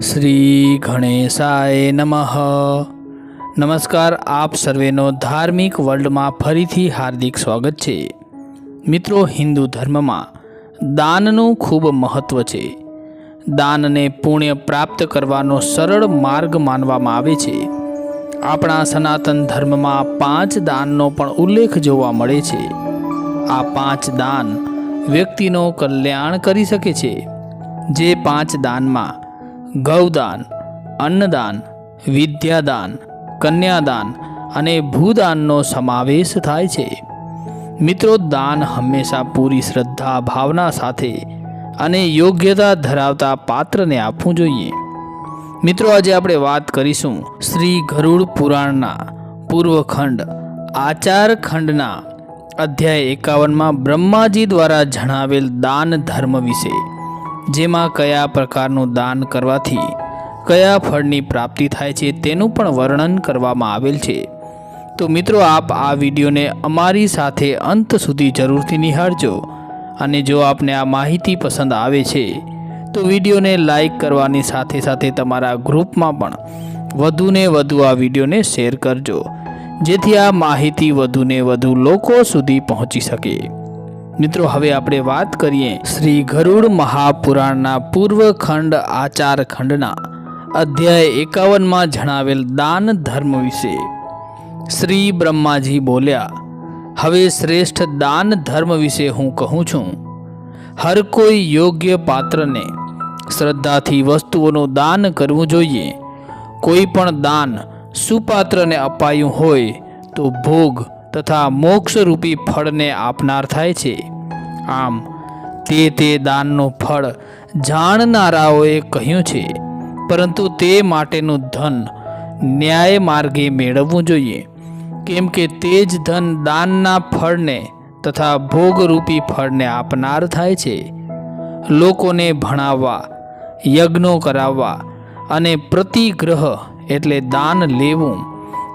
શ્રી ગણેશાય નમઃ. નમસ્કાર, આપ સર્વેનો ધાર્મિક વર્લ્ડમાં ફરીથી હાર્દિક સ્વાગત છે. મિત્રો, હિન્દુ ધર્મમાં દાનનું ખૂબ મહત્ત્વ છે. દાનને પુણ્ય પ્રાપ્ત કરવાનો સરળ માર્ગ માનવામાં આવે છે. આપણા સનાતન ધર્મમાં પાંચ દાનનો પણ ઉલ્લેખ જોવા મળે છે. આ પાંચ દાન વ્યક્તિનો કલ્યાણ કરી શકે છે. જે પાંચ દાનમાં ગૌદાન, અન્નદાન, વિદ્યાદાન, કન્યાદાન અને ભૂદાનનો સમાવેશ થાય છે. મિત્રો, દાન હંમેશા પૂરી શ્રદ્ધા, ભાવના સાથે અને યોગ્યતા ધરાવતા પાત્રને આપવું જોઈએ. મિત્રો, આજે આપણે વાત કરીશું શ્રી ગરુડ પુરાણના પૂર્વખંડ, આચાર ખંડના અધ્યાય એકાવનમાં બ્રહ્માજી દ્વારા જણાવેલ દાન ધર્મ વિશે. જેમાં કયા પ્રકારનું દાન કરવાથી કયા ફળની પ્રાપ્તિ થાય છે તેનું પણ વર્ણન કરવામાં આવેલ છે. તો મિત્રો, આપ આ વિડીયોને અમારી સાથે અંત સુધી જરૂરથી નિહાળજો અને જો આપને આ માહિતી પસંદ આવે છે, તો વિડીયોને લાઈક કરવાની સાથે સાથે તમારા ગ્રુપમાં પણ વધુને વધુ આ વિડીયોને શેર કરજો, જેથી આ માહિતી વધુને વધુ લોકો સુધી પહોંચી શકે. મિત્રો, હવે આપણે વાત કરીએ શ્રી ગરુડ મહાપુરાણના પૂર્વ ખંડ આચાર ખંડના. અધ્યાય એકાવનમાં જણાવેલ દાન ધર્મ વિશે. શ્રી બ્રહ્માજી બોલ્યા, હવે શ્રેષ્ઠ દાન ધર્મ વિશે હું કહું છું. હર કોઈ યોગ્ય પાત્રને શ્રદ્ધાથી વસ્તુઓનું દાન કરવું જોઈએ. કોઈ પણ દાન સુપાત્રને અપાયું હોય તો ભોગ તથા મોક્ષરૂપી ફળને આપનાર થાય છે. આમ, તે તે દાનનું ફળ જાણનારાઓએ કહ્યું છે, પરંતુ તે માટેનું ધન ન્યાય માર્ગે મેળવવું જોઈએ, કેમ કે તે જ ધન દાનના ફળને તથા ભોગરૂપી ફળને આપનાર થાય છે. લોકોને ભણાવવા, યજ્ઞો કરાવવા અને પ્રતિગ્રહ એટલે દાન લેવું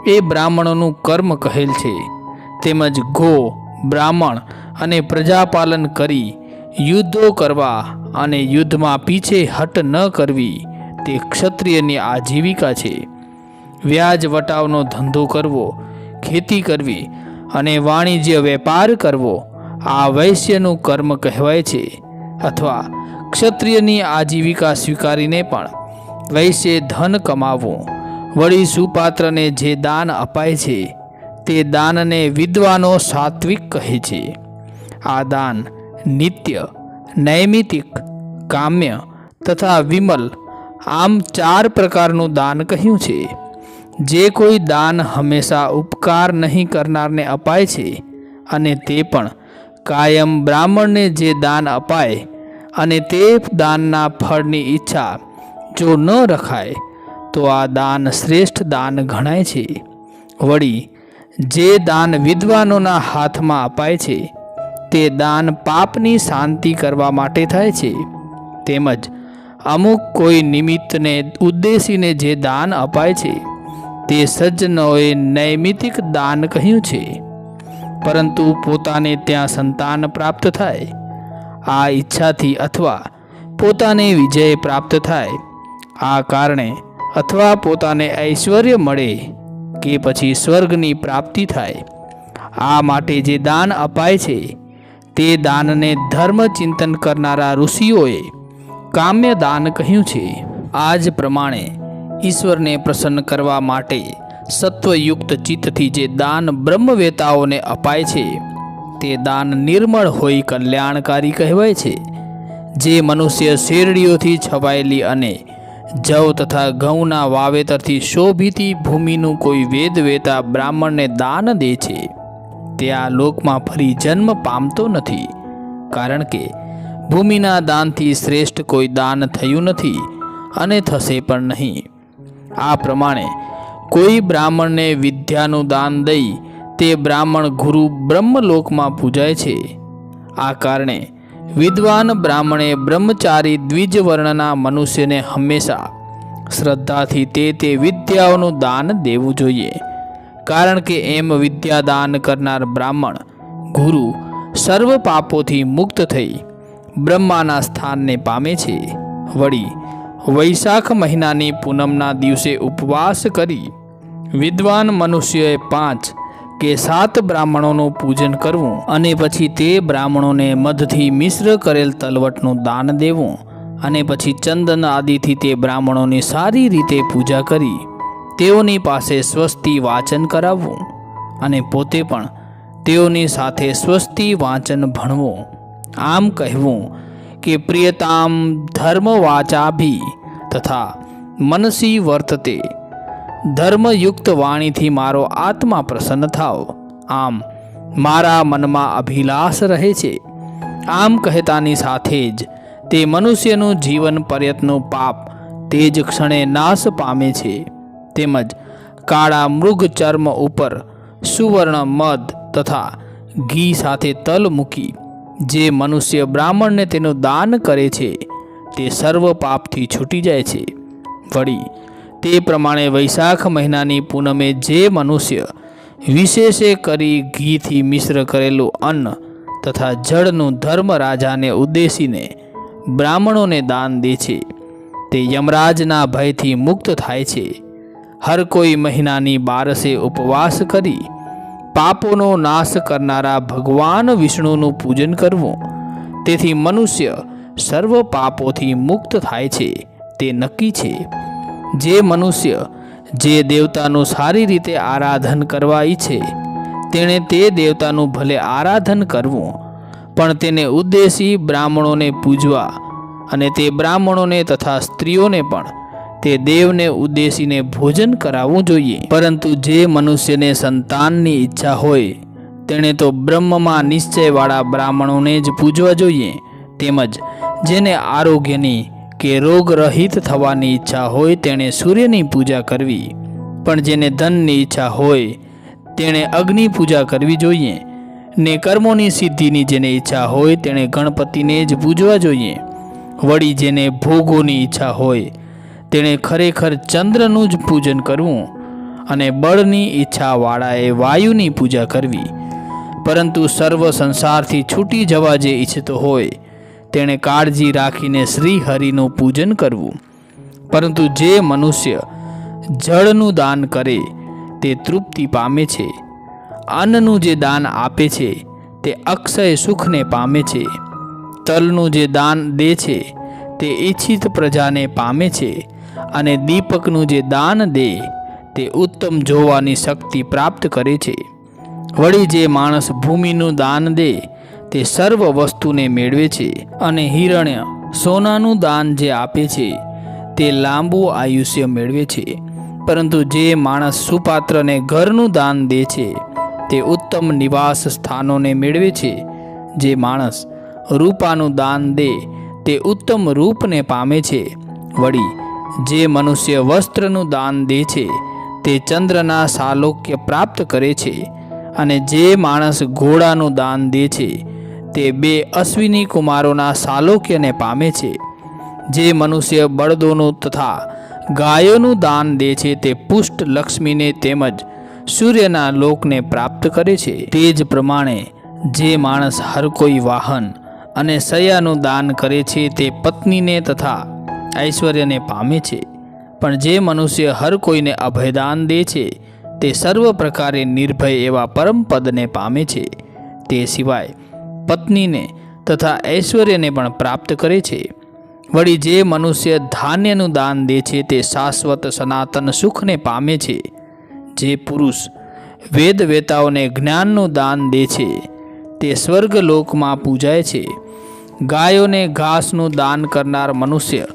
એ બ્રાહ્મણોનું કર્મ કહેલ છે. તેમજ ગો બ્રાહ્મણ અને પ્રજાપાલન કરી યુદ્ધો કરવા અને યુદ્ધમાં પીછે હટ ન કરવી, તે ક્ષત્રિયની આજીવિકા છે. વ્યાજ વટાવનો ધંધો કરવો, ખેતી કરવી અને વાણિજ્ય વેપાર કરવો, આ વૈશ્યનું કર્મ કહેવાય છે. અથવા ક્ષત્રિયની આજીવિકા સ્વીકારીને પણ વૈશ્ય ધન કમાવવું વળી સુપાત્રને જે દાન અપાય છે તે દાનને વિદ્વાનો સાત્વિક કહે છે. આ દાન નિત્ય, નૈમિતિક, કામ્ય તથા વિમલ આમ ચાર પ્રકારનું દાન કહ્યું છે. જે કોઈ દાન હંમેશા ઉપકાર નહીં કરનારને અપાય છે અને તે પણ કાયમ બ્રાહ્મણને જે દાન અપાય અને તે દાનના ફળની ઈચ્છા જો ન રખાય, તો આ દાન શ્રેષ્ઠ દાન ગણાય છે. વળી જે દાન વિદ્વાનોના હાથમાં અપાય છે, તે દાન પાપની શાંતિ કરવા માટે થાય છે. તેમજ અમુક કોઈ નિમિત્તને ઉદ્દેશીને જે દાન અપાય છે, તે સજ્જનોએ નૈમિતિક દાન કહ્યું છે. પરંતુ પોતાને ત્યાં સંતાન પ્રાપ્ત થાય, આ ઈચ્છાથી અથવા પોતાને વિજય પ્રાપ્ત થાય, આ કારણે અથવા પોતાને ઐશ્વર્ય મળે કે પછી સ્વર્ગની પ્રાપ્તિ થાય. આ માટે જે દાન અપાય છે, તે દાનને ધર્મ ચિંતન કરનારા ઋષિઓએ કામ્ય દાન કહ્યું છે. આ જ પ્રમાણે ઈશ્વરને પ્રસન્ન કરવા માટે સત્વયુક્ત ચિત્તથી જે દાન બ્રહ્મવેતાઓને અપાય છે, તે દાન નિર્મળ હોય કલ્યાણકારી કહેવાય છે. જે મનુષ્ય શેરડીઓથી છવાયેલી અને જવ તથા ઘઉંના વાવેતરથી શોભિતી ભૂમિનું કોઈ વેદ વેતા બ્રાહ્મણને દાન દે છે. તે આ લોકમાં ફરી જન્મ પામતો નથી. કારણ કે ભૂમિના દાનથી શ્રેષ્ઠ કોઈ દાન થયું નથી અને થશે પણ નહીં. આ પ્રમાણે કોઈ બ્રાહ્મણને વિદ્યાનું દાન દઈ તે બ્રાહ્મણ ગુરુ બ્રહ્મલોકમાં પૂજાય છે. આ કારણે વિદ્વાન બ્રાહ્મણે બ્રહ્મચારી દ્વિજવર્ણના મનુષ્યને હંમેશા શ્રદ્ધાથી તે તે વિદ્યાઓનું દાન દેવું જોઈએ. કારણ કે એમ વિદ્યાદાન કરનાર બ્રાહ્મણ ગુરુ સર્વ પાપોથી મુક્ત થઈ બ્રહ્માના સ્થાનને પામે છે. વળી વૈશાખ મહિનાની પૂનમના દિવસે ઉપવાસ કરી વિદ્વાન મનુષ્યએ પાંચ કે સાત બ્રાહ્મણોનું પૂજન કરવું અને પછી તે બ્રાહ્મણોને મધથી મિશ્ર કરેલ તલવટનું દાન દેવું અને પછી ચંદન આદિથી તે બ્રાહ્મણોની સારી રીતે પૂજા કરી, તેઓની પાસે સ્વસ્તિ વાચન કરાવવું અને પોતે પણ તેઓની સાથે સ્વસ્તિ વાંચન ભણવું. આમ કહેવું કે પ્રિયતામ ધર્મ વાચાભી તથા મનસી વર્તતે ધર્મયુક્ત વાણીથી મારો આત્મા પ્રસન્ન થાવ. આમ, મારા મનમાં અભિલાષ રહે છે. આમ કહેતાની સાથે જ તે મનુષ્યનું જીવન પર્યતનું પાપ તે જ ક્ષણે નાશ પામે છે. તેમજ કાળા મૃગ ચર્મ ઉપર સુવર્ણ મધ તથા ઘી સાથે તલ મૂકી જે મનુષ્ય બ્રાહ્મણને તેનું દાન કરે છે તે સર્વ પાપથી છૂટી જાય છે. વળી તે પ્રમાણે વૈશાખ મહિનાની પૂનમે જે મનુષ્ય વિશેષે કરી ઘીથી મિશ્ર કરેલું અન્ન તથા જળનું ધર્મ રાજાને ઉદ્દેશીને બ્રાહ્મણોને દાન દે છે, તે યમરાજના ભયથી મુક્ત થાય છે. હર કોઈ મહિનાની બારસે ઉપવાસ કરી પાપોનો નાશ કરનારા ભગવાન વિષ્ણુનું પૂજન કરવું, તેથી મનુષ્ય સર્વ પાપોથી મુક્ત થાય છે, તે નક્કી છે. જે મનુષ્ય જે દેવતાનું સારી રીતે આરાધન કરવા ઈચ્છે, તેણે તે દેવતાનું ભલે આરાધન કરવું, પણ તેને ઉદ્દેશી બ્રાહ્મણોને પૂજવા અને તે બ્રાહ્મણોને તથા સ્ત્રીઓને પણ તે દેવને ઉદ્દેશીને ભોજન કરાવવું જોઈએ. પરંતુ જે મનુષ્યને સંતાનની ઈચ્છા હોય, તેણે તો બ્રહ્મમાં નિશ્ચયવાળા બ્રાહ્મણોને જ પૂજવા જોઈએ. તેમજ જેને આરોગ્યની કે રોગરહિત થવાની ઈચ્છા હોય તેણે સૂર્યની પૂજા કરવી. પણ જેને ધનની ઈચ્છા હોય, તેણે અગ્નિ પૂજા કરવી જોઈએ. ને કર્મોની સિદ્ધિની જેને ઈચ્છા હોય, તેણે ગણપતિને જ પૂજવા જોઈએ. વળી જેને ભોગોની ઈચ્છા હોય, તેણે ખરેખર ચંદ્રનું જ પૂજન કરવું અને બળની ઈચ્છાવાળાએ વાયુની પૂજા કરવી. પરંતુ સર્વ સંસારથી છૂટી જવા જે ઈચ્છતો હોય તેણે કાળજી રાખીને શ્રી હરિનું પૂજન કરવું. પરંતુ જે મનુષ્ય જળનું દાન કરે, તે તૃપ્તિ પામે છે. અન્નનું જે દાન આપે છે, તે અક્ષય સુખને પામે છે. તલનું જે દાન દે છે, તે ઈચ્છિત પ્રજાને પામે છે. અને દીપકનું જે દાન દે, તે ઉત્તમ જોવાની શક્તિ પ્રાપ્ત કરે છે. વળી જે માણસ ભૂમિનું દાન દે તે સર્વ વસ્તુને મેળવે છે અને હિરણ્ય સોનાનું દાન જે આપે છે, તે લાંબુ આયુષ્ય મેળવે છે. પરંતુ જે માણસ સુપાત્રને ઘરનું દાન દે છે, તે ઉત્તમ નિવાસ સ્થાનોને મેળવે છે. જે માણસ રૂપાનું દાન દે, તે ઉત્તમ રૂપને પામે છે. વળી, જે મનુષ્ય વસ્ત્રનું દાન દે છે, તે ચંદ્રના સાલોક્ય પ્રાપ્ત કરે છે અને જે માણસ ઘોડાનું દાન દે છે તે બે અશ્વિની કુમારોના સાલોક્યને પામે છે. જે મનુષ્ય બળદોનું તથા ગાયોનું દાન દે છે તે પુષ્ટ લક્ષ્મીને તેમજ સૂર્યના લોકને પ્રાપ્ત કરે છે. તે જ પ્રમાણે જે માણસ હર કોઈ વાહન અને સયાનું દાન કરે છે તે પત્નીને તથા ઐશ્વર્યને પામે છે. પણ જે મનુષ્ય હર કોઈને અભયદાન દે છે તે સર્વ પ્રકારે નિર્ભય એવા પરમપદને પામે છે. તે સિવાય પત્નીને તથા ઐશ્વર્યને પણ પ્રાપ્ત કરે છે. વળી જે મનુષ્ય ધાન્યનું દાન દે છે તે શાશ્વત સનાતન સુખને પામે છે. જે પુરુષ વેદવેતાઓને જ્ઞાનનું દાન દે છે, તે સ્વર્ગલોકમાં પૂજાય છે. ગાયોને ઘાસનું દાન કરનાર મનુષ્ય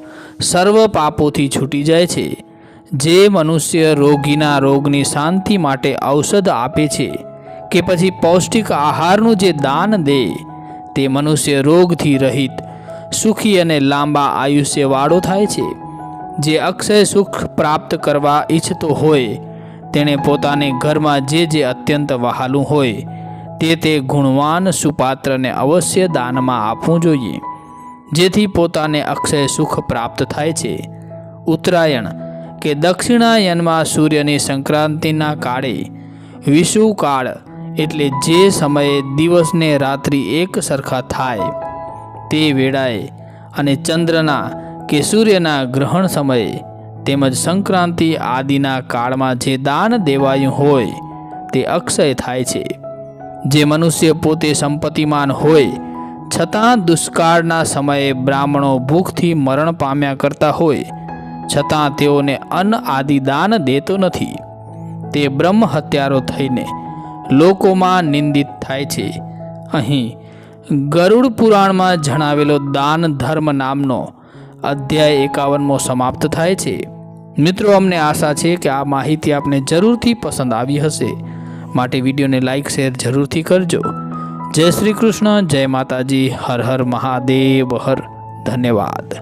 સર્વ પાપોથી છૂટી જાય છે. જે મનુષ્ય રોગીના રોગની શાંતિ માટે ઔષધ આપે છે કે પછી પૌષ્ટિક આહારનું જે દાન દે, તે મનુષ્ય રોગથી રહિત, સુખી અને લાંબા આયુષ્યવાળો થાય છે. જે અક્ષય સુખ પ્રાપ્ત કરવા ઈચ્છતો હોય, તેણે પોતાને ઘરમાં જે જે અત્યંત વહાલું હોય, તે તે ગુણવાન સુપાત્રને અવશ્ય દાનમાં આપવું જોઈએ. જેથી પોતાને અક્ષય સુખ પ્રાપ્ત થાય છે. ઉત્તરાયણ કે દક્ષિણાયનમાં સૂર્યની સંક્રાંતિના કાળે વિષુકાળ એટલે જે સમયે દિવસને રાત્રિ એક સરખા થાય, તે વેળાએ અને ચંદ્રના કે સૂર્યના ગ્રહણ સમયે તેમજ સંક્રાંતિ આદિના કાળમાં જે દાન દેવાયું હોય, તે અક્ષય થાય છે. જે મનુષ્ય પોતે સંપત્તિમાન હોય, છતાં દુષ્કાળના સમયે બ્રાહ્મણો ભૂખથી મરણ પામ્યા કરતા હોય, છતાં તેઓને અન્ન આદિ દાન દેતો નથી. તે બ્રહ્મ હત્યારો થઈને લોકોમાં નિંદિત થાય છે. અહીં ગરુડ પુરાણમાં જણાવેલો દાન ધર્મ નામનો અધ્યાય એકાવનમો સમાપ્ત થાય છે. મિત્રો, અમને આશા છે કે આ માહિતી આપને જરૂરથી પસંદ આવી હશે. માટે વિડીયોને લાઇક શેર જરૂરથી કરજો. જય શ્રી કૃષ્ણ, જય માતાજી, હર હર મહાદેવ, હર. ધન્યવાદ.